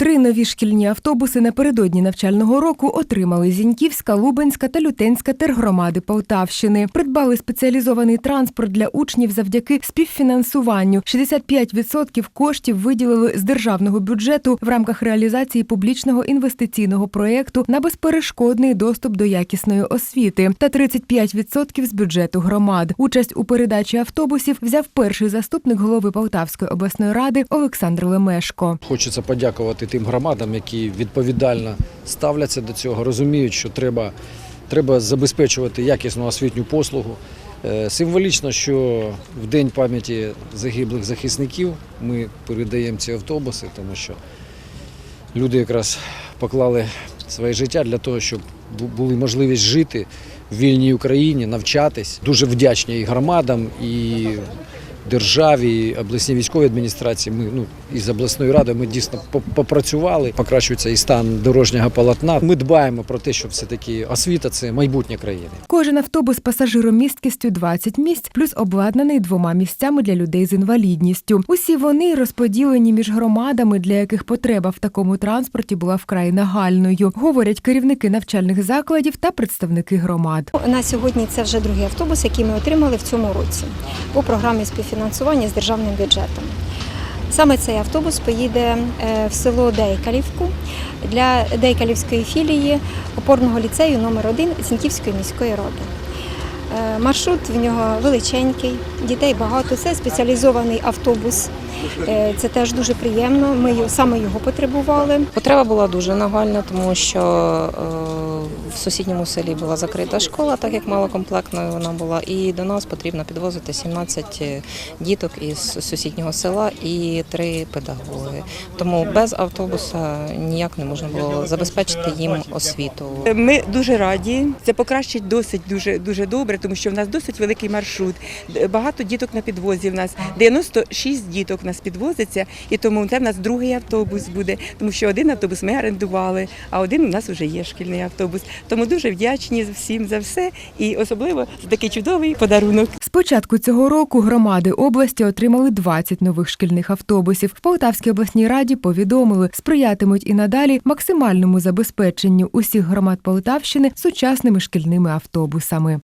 Три нові шкільні автобуси напередодні навчального року отримали Зіньківська, Лубенська та Лютенська тергромади Полтавщини. Придбали спеціалізований транспорт для учнів завдяки співфінансуванню. 65% коштів виділили з державного бюджету в рамках реалізації публічного інвестиційного проєкту на безперешкодний доступ до якісної освіти та 35% з бюджету громад. Участь у передачі автобусів взяв перший заступник голови Полтавської обласної ради Олександр Лемешко. Хочеться подякувати тим громадам, які відповідально ставляться до цього, розуміють, що треба, треба забезпечувати якісну освітню послугу. Е, Символічно, що в День пам'яті загиблих захисників ми передаємо ці автобуси, тому що люди якраз поклали своє життя для того, щоб бу- були можливість жити в вільній Україні, навчатись. Дуже вдячні і громадам, і державі, і обласній військовій адміністрації. Ми ну із обласною радою ми дійсно попрацювали. Покращується і стан дорожнього полотна. Ми дбаємо про те, що все таки освіта це майбутнє країни. Кожен автобус пасажиромісткістю 20 місць, плюс обладнаний двома місцями для людей з інвалідністю. Усі вони розподілені між громадами, для яких потреба в такому транспорті була вкрай нагальною, говорять керівники навчальних закладів та представники громад. На сьогодні це вже другий автобус, який ми отримали в цьому році по програмі співфінансування з державним бюджетом. Саме цей автобус поїде е, в село Дейкалівку для Дейкалівської філії опорного ліцею номер 1 Зіньківської міської ради. Е, Маршрут в нього величенький, дітей багато. Це спеціалізований автобус. Е, Це теж дуже приємно. Ми саме його потребували. Потреба була дуже нагальна, тому що в сусідньому селі була закрита школа, так як малокомплектною вона була, і до нас потрібно підвозити 17 діток із сусіднього села і три педагоги. Тому без автобуса ніяк не можна було забезпечити їм освіту. Ми дуже раді. Це покращить досить дуже дуже добре, тому що в нас досить великий маршрут. Багато діток на підвозі. В нас 96 діток в нас підвозиться, і тому це в нас другий автобус буде. Тому що один автобус ми орендували, а один у нас вже є шкільний автобус. Тому дуже вдячні всім за все, і особливо за такий чудовий подарунок. З початку цього року громади області отримали 20 нових шкільних автобусів. В Полтавській обласній раді повідомили, сприятимуть і надалі максимальному забезпеченню усіх громад Полтавщини сучасними шкільними автобусами.